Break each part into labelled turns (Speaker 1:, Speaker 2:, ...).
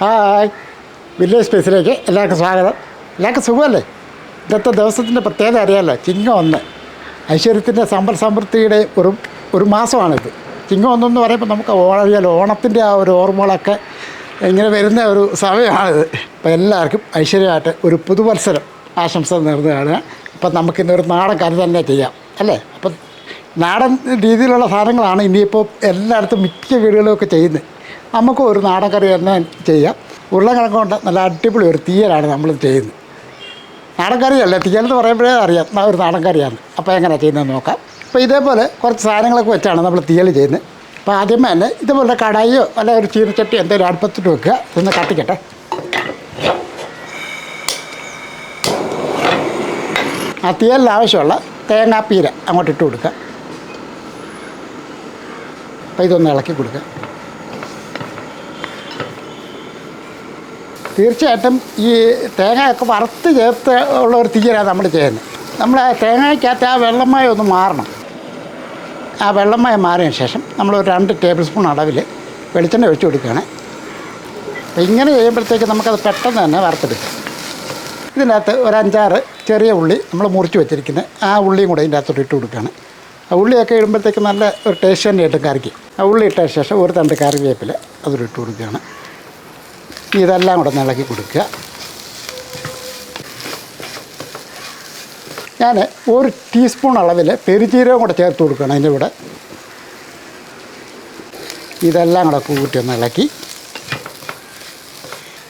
Speaker 1: Hi. Village സ്പേസിലേക്ക് എല്ലാവർക്കും സ്വാഗതം. എല്ലാവർക്കും സുഖമല്ലേ? ഇന്നത്തെ ദിവസത്തിന്റെ പ്രത്യേകത അറിയാമല്ലോ ചിങ്ങം ഒന്ന്. ഐശ്വര്യത്തിന്റെ സമ്പൽ സമൃദ്ധിയുടെ ഒരു ഒരു മാസമാണിത്. ചിങ്ങം ഒന്നെന്ന് പറയുമ്പോൾ നമുക്ക് അറിയാലോ ഓണത്തിന്റെ ആ ഒരു ഓർമ്മകളൊക്കെ ഇങ്ങനെ വരുന്ന ഒരു സമയമാണിത്. അപ്പോൾ എല്ലാവർക്കും ഐശ്വര്യമായിട്ട് ഒരു പുതുവത്സരം ആശംസ നേർന്നതാണ് അപ്പം നമുക്കിന്നൊരു നാടൻ കറി തന്നെ ചെയ്യാം. അല്ലേ? അപ്പം നാടൻ രീതിയിലുള്ള സാധനങ്ങളാണ് ഇനിയിപ്പോൾ എല്ലായിടത്തും മിക്ക വീടുകളിലൊക്കെ ചെയ്യുന്നത്. നമുക്ക് ഒരു നാടൻ കറി തന്നെ ചെയ്യാം. ഉരുളക്കിഴങ്ങ് കൊണ്ട് നല്ല അടിപൊളി ഒരു തീയലാണ് നമ്മൾ ചെയ്യുന്നത്. നാടൻ കറിയല്ല തീയൽ എന്ന് പറയുമ്പോഴേ അറിയാം. ഒരു നാടൻ കറിയാണ് അപ്പോൾ എങ്ങനെയാണ് ചെയ്യുന്നത് നോക്കാം. അപ്പോൾ ഇതേപോലെ കുറച്ച് സാധനങ്ങളൊക്കെ വെച്ചാണ് നമ്മൾ തീയൽ ചെയ്യുന്നത്. അപ്പോൾ ആദ്യമേ തന്നെ ഇതുപോലെ കടായിയോ അല്ലെങ്കിൽ ഒരു ചീനച്ചട്ടി എന്തെങ്കിലും അടുപ്പത്തിട്ട് വെക്കുക. ഇതൊന്ന് കത്തിക്കട്ടെ. ആ തീയലിന് ആവശ്യമുള്ള തേങ്ങാപ്പീര അങ്ങോട്ട് ഇട്ട് കൊടുക്കുക. അപ്പോൾ ഇതൊന്ന് ഇളക്കി കൊടുക്കുക. തീർച്ചയായിട്ടും ഈ തേങ്ങയൊക്കെ വറുത്ത് ചേർത്ത് ഉള്ള ഒരു തീയലാണ് നമ്മൾ ചെയ്യുന്നത്. നമ്മൾ ആ തേങ്ങയ്ക്കകത്ത് ആ വെള്ളമായ ഒന്ന് മാറണം. ആ വെള്ളമായ മാറിയതിന് ശേഷം നമ്മൾ ഒരു രണ്ട് ടേബിൾ സ്പൂൺ അളവിൽ വെളിച്ചെണ്ണ ഒഴിച്ചു കൊടുക്കുകയാണ്. അപ്പോൾ ഇങ്ങനെ ചെയ്യുമ്പോഴത്തേക്ക് നമുക്കത് പെട്ടെന്ന് തന്നെ വറുത്തെടുക്കാം. ഇതിനകത്ത് ഒരു അഞ്ചാറ് ചെറിയ ഉള്ളി നമ്മൾ മുറിച്ച് വെച്ചിരിക്കുന്നത്. ആ ഉള്ളിയും കൂടെ ഇതിന്റെ അകത്തോട്ട് ഇട്ട് കൊടുക്കുകയാണ്. ആ ഉള്ളിയൊക്കെ ഇടുമ്പോഴത്തേക്ക് നല്ല ഒരു ടേസ്റ്റ് തന്നെ കിട്ടും കറിക്ക്. ആ ഉള്ളി ഇട്ട ശേഷം ഒരു തണ്ട് കറിവേപ്പില അതിലിട്ട് ഇട്ട് കൊടുക്കുകയാണ്. ഇതെല്ലാം കൂടെ ഇളക്കി കൊടുക്കുക. ഞാൻ ഒരു ടീസ്പൂൺ അളവിൽ പെരുജീരകം കൂടെ ചേർത്ത് കൊടുക്കണം അതിന്റെ കൂടെ. ഇതെല്ലാം കൂടെ കൂട്ടി ഒന്ന് ഇളക്കി.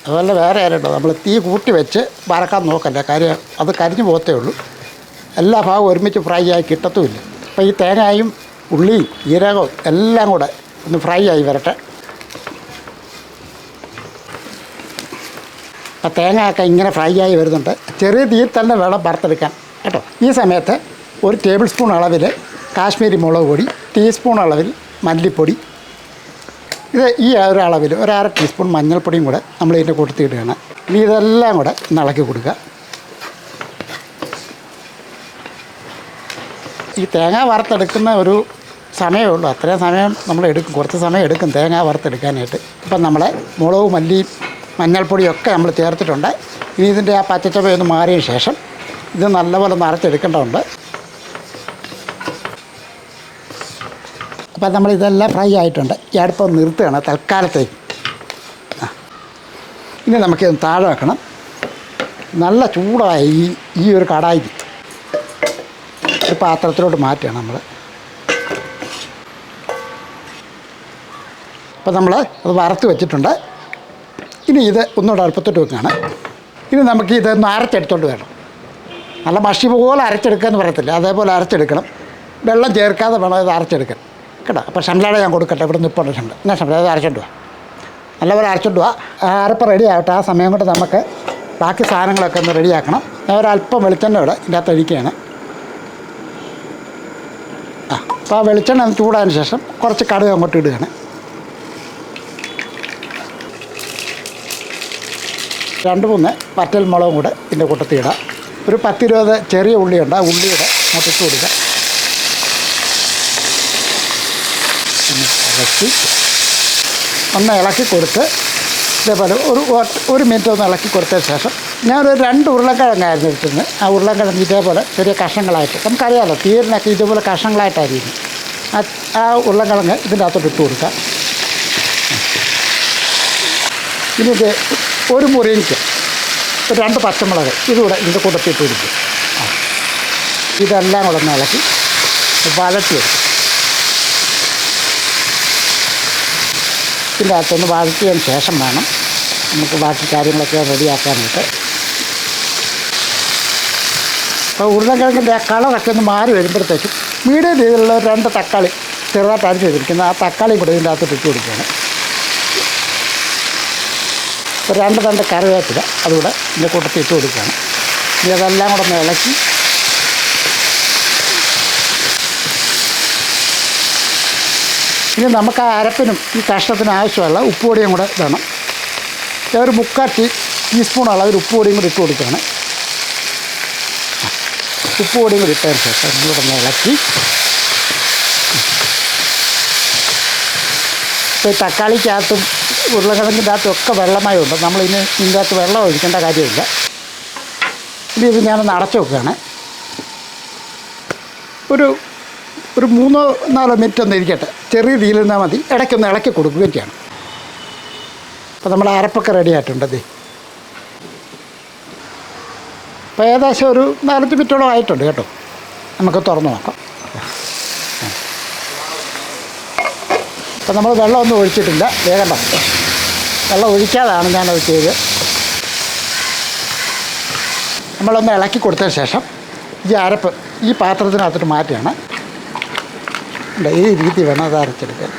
Speaker 1: അതുപോലെ വേറെ ആരുണ്ടോ നമ്മൾ തീ കൂട്ടി വെച്ച് വറക്കാൻ നോക്കല്ല കാര്യം അത് കരിഞ്ഞു പോകത്തേ ഉള്ളൂ. എല്ലാ ഭാഗവും ഒരുമിച്ച് ഫ്രൈ ആയി കിട്ടത്തുമില്ല. അപ്പോൾ ഈ തേങ്ങയും ഉള്ളിയും ജീരകവും എല്ലാം കൂടെ ഒന്ന് ഫ്രൈ ആയി വരട്ടെ. അപ്പോൾ തേങ്ങയൊക്കെ ഇങ്ങനെ ഫ്രൈ ആയി വരുന്നുണ്ട്. ചെറിയ തീയിൽ തന്നെ വേണം വറുത്തെടുക്കാൻ. കേട്ടോ? ഈ സമയത്ത് ഒരു ടേബിൾ സ്പൂൺ അളവിൽ കാശ്മീരി മുളക് പൊടി ടീസ്പൂൺ അളവിൽ മല്ലിപ്പൊടി. ഇത് ഈ ഒരു അളവിൽ ഒരു അര ടീസ്പൂൺ മഞ്ഞൾപ്പൊടിയും കൂടെ നമ്മൾ ഇതിന്റെ കൊടുത്തിടുകയാണ് ഇനി ഇതെല്ലാം കൂടെ ഇളക്കി കൊടുക്കുക. ഈ തേങ്ങ വറുത്തെടുക്കുന്ന ഒരു സമയമേ ഉള്ളൂ. അത്രയും സമയം നമ്മൾ എടുക്കും. കുറച്ച് സമയം എടുക്കും തേങ്ങ വറുത്തെടുക്കാനായിട്ട്. ഇപ്പം നമ്മളെ മുളക് മല്ലിയും മഞ്ഞൾപ്പൊടിയും ഒക്കെ നമ്മൾ ചേർത്തിട്ടുണ്ട്. ഇനി ഇതിന്റെ ആ പച്ചച്ചവയൊന്ന് മാറിയ ശേഷം ഇത് നല്ലപോലെ നിറച്ചെടുക്കേണ്ടതുണ്ട് അപ്പം നമ്മൾ ഇതെല്ലാം ഫ്രൈ ആയിട്ടുണ്ട്. ഈ അടുപ്പം നിർത്തുകയാണ് തൽക്കാലത്തേക്ക്. ഇനി നമുക്കിത് താഴെ വെക്കണം. നല്ല ചൂടായ ഈ ഈ ഒരു കടായി ഒരു പാത്രത്തിലോട്ട് മാറ്റുകയാണ് നമ്മൾ. അപ്പം നമ്മൾ അത് വറുത്ത് വെച്ചിട്ടുണ്ട്. ഇനി ഇത് ഒന്നുകൂടെ അടുപ്പത്തോട്ട് വെക്കുകയാണ്. ഇനി നമുക്ക് ഇതൊന്ന് അരച്ചെടുത്തോണ്ട് വരണം. നല്ല മഷി പോലെ അരച്ചെടുക്കുക എന്ന് പറയത്തില്ല. അതേപോലെ അരച്ചെടുക്കണം. വെള്ളം ചേർക്കാതെ വേണം ഇത് അരച്ചെടുക്കാൻ. കേട്ടോ? അപ്പോൾ ഷംലാട ഞാൻ കൊടുക്കട്ടെ. ഇവിടെ നിൽപ്പുണ്ട് എന്നാ ഷംല അത് അരച്ചോണ്ട് വാ. നല്ലപോലെ അരച്ചോണ്ട് വാ. ആ അരപ്പ് റെഡി ആവട്ടെ. ആ സമയം കൊണ്ട് നമുക്ക് ബാക്കി സാധനങ്ങളൊക്കെ ഒന്ന് റെഡിയാക്കണം ഞാൻ ഒരല്പം വെളിച്ചെണ്ണ ഇവിടെ ഇതിന്റെ അകത്ത് ഒഴിക്കുകയാണ്. ആ അപ്പോൾ ആ വെളിച്ചെണ്ണ ചൂടായതിന് ശേഷം കുറച്ച് കടുക് അങ്ങോട്ട് ഇടുകയാണ്. രണ്ട് മൂന്ന് വറ്റൽ മുളകും കൂടെ ഇതിന്റെ കൂട്ടത്തിൽ ഇടാം. ഒരു പത്തിരുപത് ചെറിയ ഉള്ളിയുണ്ട്. ആ ഉള്ളിയുടെ മുട്ടിച്ച് കൊടുക്കാം. ഇളക്കി ഒന്ന് ഇളക്കി കൊടുത്ത് ഇതേപോലെ ഒരു ഒരു മിനിറ്റ് ഒന്ന് ഇളക്കി കൊടുത്തതിന് ശേഷം ഞാനൊരു രണ്ട് ഉരുളക്കിഴങ്ങായിരുന്നു എടുത്തിരുന്നത്. ആ ഉരുളക്കിഴങ്ങ് ഇതേപോലെ ചെറിയ കഷ്ണങ്ങളായിട്ട് നമുക്കറിയാമല്ലോ തീരിനൊക്കെ ഇതേപോലെ കഷ്ണങ്ങളായിട്ടായിരിക്കും. ആ ആ ഉരുളക്കിഴങ്ങ് ഇതിന്റെ അകത്തോട്ട് ഇട്ട് കൊടുക്കാം. ഇനി ഇത് ഒരു മുറിയിക്ക് ഒരു രണ്ട് പച്ചമുളക്. ഇതുകൂടെ ഇതിന്റെ കൂട്ടത്തിൽ ഇരിക്കും ആ. ഇതെല്ലാം കൂടെ ഒന്ന് ഇളക്കി വഴറ്റിയെടുക്കും. ഇതിന്റെ അകത്തൊന്ന് വഴറ്റിയതിന് ശേഷം വേണം നമുക്ക് ബാക്കി കാര്യങ്ങളൊക്കെ റെഡിയാക്കാനായിട്ട്. അപ്പോൾ ഉരുളക്കിഴങ്ങിന്റെ ആ കളറൊക്കെ ഒന്ന് മാറി വരുമ്പോഴത്തേക്കും മീഡിയം രീതിയിലുള്ള രണ്ട് തക്കാളി ചെറുതായിട്ട് അരിഞ്ഞ് വെച്ചിരിക്കുന്ന ആ തക്കാളിയും കൂടെ ഇതിന്റെ അകത്ത് ഇട്ട് കൊടുക്കുകയാണ്. ഒരു രണ്ട് തണ്ട് കറിവേപ്പില അതുകൂടെ ഇതിന്റെ കൂട്ടത്തിൽ ഇട്ട് കൊടുക്കുകയാണ്. ഇനി അതെല്ലാം കൂടെ ഒന്ന് ഇളക്കി ഇനി നമുക്ക് ആ അരപ്പിനും ഈ കഷ്ണത്തിനും ആവശ്യമുള്ള ഉപ്പുപൊടിയും കൂടെ വേണം ഒരു മുക്കാൽ ടീ ടീസ്പൂൺ അളവിൽ ഉപ്പുപൊടിയും കൂടി ഇട്ട് കൊടുക്കുകയാണ്. ഉപ്പുപൊടിയും കൂടി ഇട്ടതിന് ശേഷം ഇതിലൂടെ ഒന്ന് ഇളക്കി. ഇപ്പോൾ തക്കാളിക്കകത്തും ഉരുളക്കിഴങ്ങിന്റെ അകത്തൊക്കെ ഉണ്ട് ഇനി ഇതിന്റെ അകത്ത് വെള്ളം ഒഴിക്കേണ്ട കാര്യമില്ല. ഇനി ഇത് ഞാനൊന്ന് അടച്ചു വെക്കുകയാണ്. ഒരു ഒരു മൂന്നോ നാലോ മിനിറ്റ് ഒന്ന് ഇരിക്കട്ടെ. ചെറിയ രീതിയിലിരുന്നാൽ മതി. ഇടയ്ക്കൊന്ന് ഇളക്കി കൊടുക്കുകയും ചെയ്യണം അപ്പോൾ നമ്മൾ അരപ്പൊക്കെ റെഡി ആയിട്ടുണ്ട് ദേ. അപ്പോൾ ഏകദേശം ഒരു നാലഞ്ച് മിനിറ്റോളം ആയിട്ടുണ്ട് കേട്ടോ. നമുക്ക് തുറന്നു നോക്കാം. അപ്പോൾ നമ്മൾ വെള്ളമൊന്നും ഒഴിച്ചിട്ടില്ല. വേഗണ്ട വെള്ളം ഒഴിക്കാതാണ് ഞാനത് ചെയ്ത് നമ്മളൊന്ന് ഇളക്കി കൊടുത്തതിന് ശേഷം ഈ അരപ്പ് ഈ പാത്രത്തിനകത്തോട്ട് മാറ്റുകയാണ് ഉണ്ട്, ഈ രീതി വേണം അത് അരച്ചെടുക്കാൻ.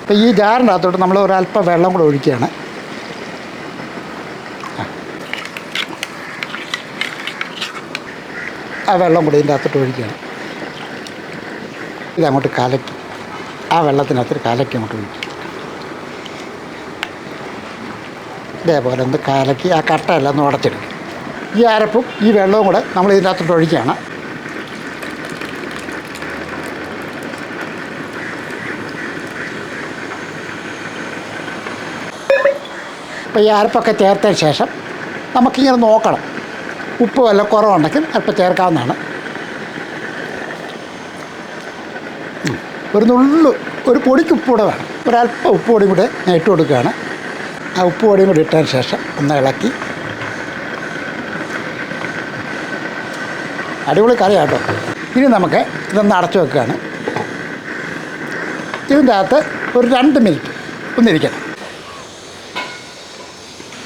Speaker 1: അപ്പോൾ ഈ ജാറിന്റെ അകത്തോട്ട് നമ്മൾ ഒരല്പം വെള്ളം കൂടെ ഒഴിക്കുകയാണ്. ആ വെള്ളം കൂടി ഇതിന്റെ അകത്തോട്ട് ഒഴിക്കുകയാണ്. ഇതങ്ങോട്ട് കലക്കി ആ വെള്ളത്തിനകത്ത് കലക്കി അങ്ങോട്ട് ഒഴിക്കും. ഇതേപോലെ ഒന്ന് കലക്കി ആ കട്ടയെല്ലാം ഒന്ന് ഉടച്ചെടുക്കും. ഈ അരപ്പും ഈ വെള്ളവും കൂടെ നമ്മൾ ഇതിനകത്തോട്ട് ഒഴിക്കുകയാണ്. അപ്പോൾ ഈ അരപ്പൊക്കെ ചേർത്തതിന് ശേഷം നമുക്കിങ്ങനെ നോക്കണം. ഉപ്പ് വല്ല കുറവുണ്ടെങ്കിൽ അല്പം ചേർക്കാവുന്നതാണ്. ഒരു നുള്ളു ഒരു പൊടിക്ക് ഉപ്പ് കൂടെ വേണം. ഒരല്പം ഉപ്പ് പൊടിയും കൂടെ ഞാൻ ഇട്ട് കൊടുക്കുകയാണ്. ആ ഉപ്പുപൊടിയും കൂടി ഇട്ടതിന് ശേഷം ഒന്ന് ഇളക്കി. അടിപൊളി കറി കേട്ടോ ഇനി നമുക്ക് ഇതൊന്ന് അടച്ചു വെക്കുകയാണ്. ഇതിന്റെ അകത്ത് ഒരു രണ്ട് മിനിറ്റ് ഒന്നിരിക്കണം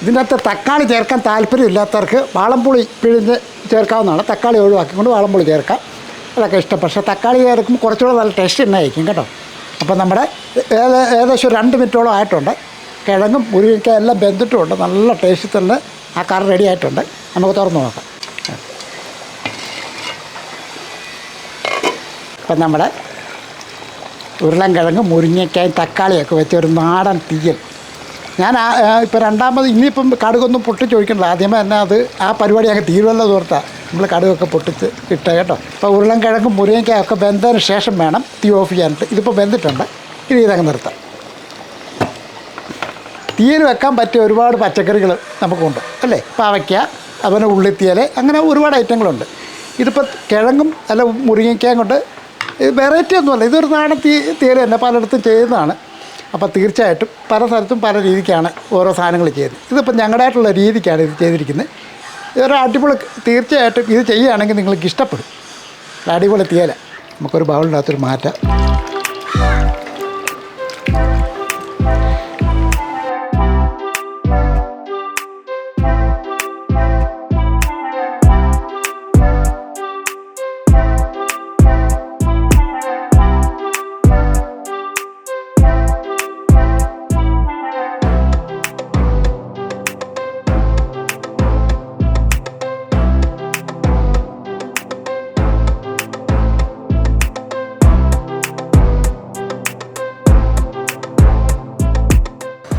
Speaker 1: ഇതിന്റെ അകത്ത് തക്കാളി ചേർക്കാൻ താല്പര്യമില്ലാത്തവർക്ക് വാളംപുളി പിഴിഞ്ഞ് ചേർക്കാവുന്നതാണ്. തക്കാളി ഒഴിവാക്കിക്കൊണ്ട് വാളംപുളി ചേർക്കാം. അതൊക്കെ ഇഷ്ടം. പക്ഷേ തക്കാളി ചേർക്കുമ്പോൾ കുറച്ചുകൂടെ നല്ല ടേസ്റ്റ് തന്നെ ആയിരിക്കും കേട്ടോ. അപ്പോൾ നമ്മുടെ ഏത് ഏകദേശം രണ്ട് മിനിറ്റോളം ആയിട്ടുണ്ട്. കിഴങ്ങും മുരിങ്ങയ്ക്ക എല്ലാം ബെന്തിട്ടുമുണ്ട് നല്ല ടേസ്റ്റ് തന്നെ ആ കറി റെഡി ആയിട്ടുണ്ട്. നമുക്ക് തുറന്ന് നോക്കാം. അപ്പം നമ്മുടെ ഉരുളൻ കിഴങ്ങ് മുരിങ്ങയ്ക്കായും തക്കാളിയൊക്കെ വെച്ച് ഒരു നാടൻ തീയൽ. ഞാൻ ആ ഇപ്പോൾ രണ്ടാമത് ഇനിയിപ്പം കടുകൊന്നും പൊട്ടി ചോദിക്കണ്ട. ആദ്യമേ തന്നെ അത് ആ പരിപാടി അങ്ങ് തീരുവല്ല തോർത്താ. നമ്മൾ കടുകൊക്കെ പൊട്ടിച്ച് ഇട്ട കേട്ടോ. അപ്പോൾ ഉരുളൻകിഴങ്ങും മുരിങ്ങയ്ക്കായും ഒക്കെ വെന്തതിന് ശേഷം വേണം തീ ഓഫ് ചെയ്യാനായിട്ട്. ഇതിപ്പോൾ വെന്തിട്ടുണ്ട്. ഇനി ഇതങ്ങ് നിർത്താം. തീയിൽ വെക്കാൻ പറ്റിയ ഒരുപാട് പച്ചക്കറികൾ നമുക്കുണ്ട്. അല്ലേ? പാവയ്ക്ക അതുപോലെ ഉള്ളിത്തിയൽ അങ്ങനെ ഒരുപാട് ഐറ്റങ്ങളുണ്ട്. ഇതിപ്പോൾ കിഴങ്ങും അല്ല മുരിങ്ങയ്ക്കയും കൊണ്ട് വെറൈറ്റി ഒന്നുമല്ല. ഇതൊരു നാടൻ തീ തീയൽ തന്നെ പലയിടത്തും ചെയ്യുന്നതാണ്. അപ്പോൾ തീർച്ചയായിട്ടും പല സ്ഥലത്തും പല രീതിക്കാണ് ഓരോ സാധനങ്ങൾ ചെയ്യുന്നത്. ഇതിപ്പോൾ ഞങ്ങളുടേതായിട്ടുള്ള രീതിക്കാണ് ഇത് ചെയ്തിരിക്കുന്നത്. ഇതൊരു അടിപൊളി തീർച്ചയായിട്ടും ഇത് ചെയ്യുകയാണെങ്കിൽ നിങ്ങൾക്ക് ഇഷ്ടപ്പെടും. അടിപൊളി തീയല. നമുക്കൊരു ബൗളിനകത്തൊരു മാറ്റാം.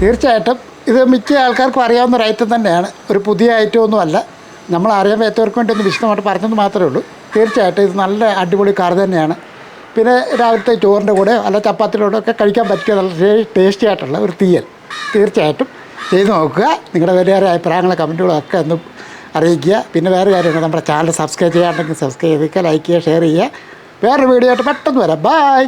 Speaker 1: തീർച്ചയായിട്ടും ഇത് മിക്ക ആൾക്കാർക്കും അറിയാവുന്ന ഒരു ഐറ്റം തന്നെയാണ്. ഒരു പുതിയ ഐറ്റം ഒന്നുമല്ല. നമ്മൾ അറിയാൻ പറ്റാത്തവർക്ക് വേണ്ടി ഒന്ന് വിശദമായിട്ട് പറഞ്ഞത് മാത്രമേ ഉള്ളൂ. തീർച്ചയായിട്ടും ഇത് നല്ല അടിപൊളി കറി തന്നെയാണ്. പിന്നെ രാവിലത്തെ ചോറിന്റെ കൂടെ അല്ല ചപ്പാത്തിയുടെ കൂടെ ഒക്കെ കഴിക്കാൻ പറ്റിയ നല്ല ടേസ്റ്റി ആയിട്ടുള്ള ഒരു തീയൽ. തീർച്ചയായിട്ടും ചെയ്ത് നോക്കുക. നിങ്ങളുടെ വലിയ അഭിപ്രായങ്ങളും കമന്റുകളും ഒക്കെ ഒന്ന് അറിയിക്കുക. പിന്നെ വേറെ കാര്യങ്ങൾ നമ്മുടെ ചാനൽ സബ്സ്ക്രൈബ് ചെയ്യാണ്ടെങ്കിൽ സബ്സ്ക്രൈബ് ചെയ്യുക ലൈക്ക് ചെയ്യുക ഷെയർ ചെയ്യുക. വേറൊരു വീഡിയോ ആയിട്ട് പെട്ടെന്ന് വരാം. ബായ്